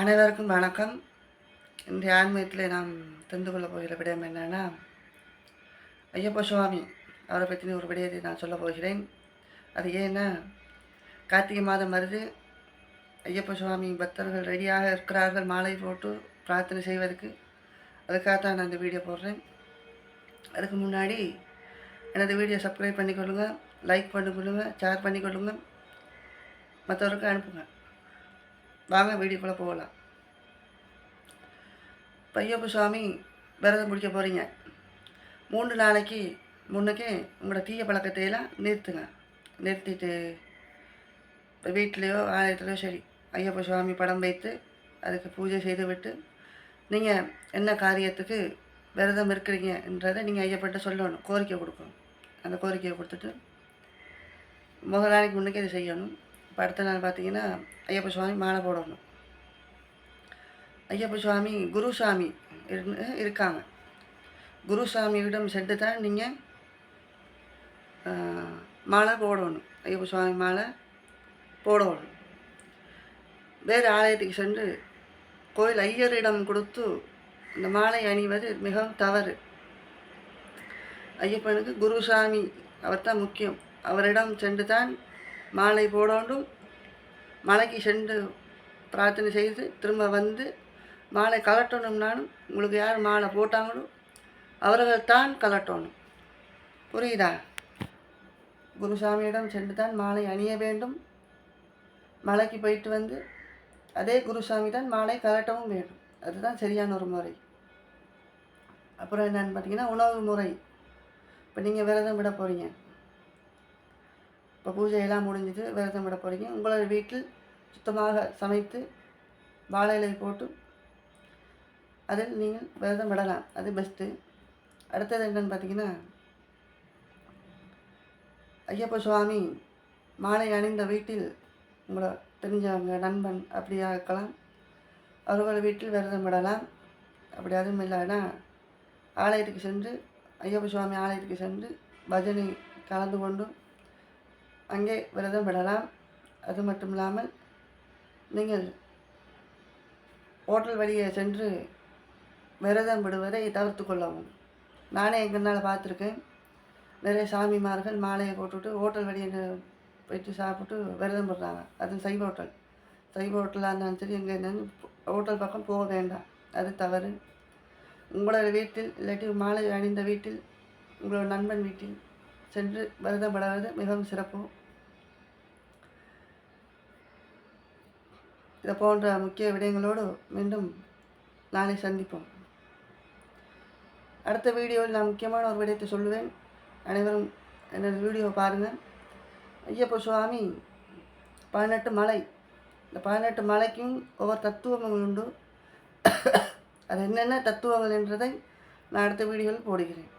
அனைவருக்கும் வணக்கம். இன்றைய ஆன்மீகத்தில் நாம் தெரிந்து கொள்ள போகிற விடயம் என்னென்னா ஐயப்ப சுவாமி அவரை பற்றின ஒரு விடயத்தை நான் சொல்ல போகிறேன். அது ஏன்னா கார்த்திகை மாதம் வருது. ஐயப்ப சுவாமி பக்தர்கள் ரெடியாக இருக்கிறார்கள். மாலை போட்டு பிரார்த்தனை செய்வதற்கு. அதுக்காகத்தான் நான் இந்த வீடியோ போடுறேன். அதுக்கு முன்னாடி எனது வீடியோ சப்ஸ்கிரைப் பண்ணிக்கொள்ளுங்கள் லைக் பண்ணிக்கொள்ளுங்கள் ஷேர் பண்ணிக்கொள்ளுங்கள் மற்றவருக்கு அனுப்புங்கள் வாங்க வீடியோக்குள்ளே போகலாம். இப்போ ஐயப்ப சுவாமி விரதம் பிடிக்க போகிறீங்க மூன்று நாளைக்கு முன்னுக்கே உங்களோட தீய பழக்கத்தையெல்லாம் நிறுத்துங்க. நிறுத்திட்டு இப்போ வீட்லேயோ ஆலயத்துலையோ சரி ஐயப்ப சுவாமி படம் வைத்து அதுக்கு பூஜை செய்து விட்டு நீங்கள் என்ன காரியத்துக்கு விரதம் இருக்கிறீங்கன்றதை நீங்கள் ஐயப்பட்ட சொல்லணும். கோரிக்கை கொடுக்கணும். அந்த கோரிக்கையை கொடுத்துட்டு முதல் நாளைக்கு முன்னுக்கே இதை செய்யணும். இப்போ அடுத்த நாள் பார்த்தீங்கன்னா ஐயப்ப சுவாமி மாலை போடணும். ஐயப்ப சுவாமி குருசாமி இருக்காங்க. குருசாமியிடம் சென்று தான் நீங்கள் மாலை போடணும். ஐயப்ப சுவாமி மாலை போடணும். வேறு ஆலயத்துக்கு சென்று கோயில் ஐயரிடம் கொடுத்து இந்த மாலை அணிவது மிகவும் தவறு. ஐயப்பனுக்கு குருசாமி அவர் தான் முக்கியம். அவரிடம் சென்று தான் மாலை போடணும் மலைக்கு சென்று பிரார்த்தனை செய்து திரும்ப வந்து மாலை கலட்டணும்னாலும் உங்களுக்கு யார் மாலை போட்டாங்களோ அவர்கள் தான் கலட்டணும். புரியுதா? குருசாமியிடம் சென்று தான் மாலை அணிய வேண்டும். மலைக்கு போயிட்டு வந்து அதே குருசாமி தான் மாலை கலட்டவும் வேண்டும். அதுதான் சரியான ஒரு முறை. அப்புறம் என்னென்னு பார்த்தீங்கன்னா உணவு முறை. இப்போ நீங்கள் விரதம் விட போகிறீங்க இப்போ பூஜையெல்லாம் முடிஞ்சுது விரதம் விட போகிறீங்க உங்களோட வீட்டில் சுத்தமாக சமைத்து வாழை இலை போட்டு அதில் நீங்கள் விரதம் விடலாம். அது பெஸ்ட்டு அடுத்தது என்னென்னு பார்த்தீங்கன்னா ஐயப்ப சுவாமி மாலை அணிந்த வீட்டில் உங்களை தெரிஞ்சவங்க நண்பன் அப்படியா இருக்கலாம். அவர்கள் வீட்டில் விரதம் விடலாம். அப்படி அதுவும் இல்லைன்னா ஆலயத்துக்கு சென்று ஐயப்ப சுவாமி ஆலயத்துக்கு சென்று பஜனை கலந்து கொண்டும் அங்கே விரதம் விடலாம். அது மட்டும் இல்லாமல் நீங்கள் ஹோட்டல் வழியே சென்று விரதம் விடுவதை தவிர்த்து கொள்ளவும். நானே எங்கனால் பார்த்துருக்கேன். நிறைய சாமிமார்கள் மாலையை போட்டுவிட்டு ஹோட்டல் வழியை போயிட்டு சாப்பிட்டு விரதம் விடுறாங்க. அது சைவ ஹோட்டல். சைவ ஹோட்டலாக இருந்தாலும் சரி எங்கே இருந்தாலும் ஹோட்டல் பக்கம் போக வேண்டாம். அது தவறு. உங்களோட வீட்டில் இல்லாட்டி மாலை அணிந்த வீட்டில் உங்களோட நண்பன் வீட்டில் சென்று விரதம் மிகவும் சிறப்பு. இதை போன்ற முக்கிய விடயங்களோடு மீண்டும் நாளை சந்திப்போம். அடுத்த வீடியோவில் நான் முக்கியமான ஒரு விடயத்தை சொல்லுவேன். அனைவரும் என்னோட வீடியோ பாருங்கள். ஐயப்ப சுவாமி பதினெட்டு மலை. இந்த பதினெட்டு மலைக்கும் ஒவ்வொரு தத்துவங்கள் உண்டு. அது என்னென்ன தத்துவங்கள் என்றதை நான் அடுத்த வீடியோவில் போடுகிறேன்.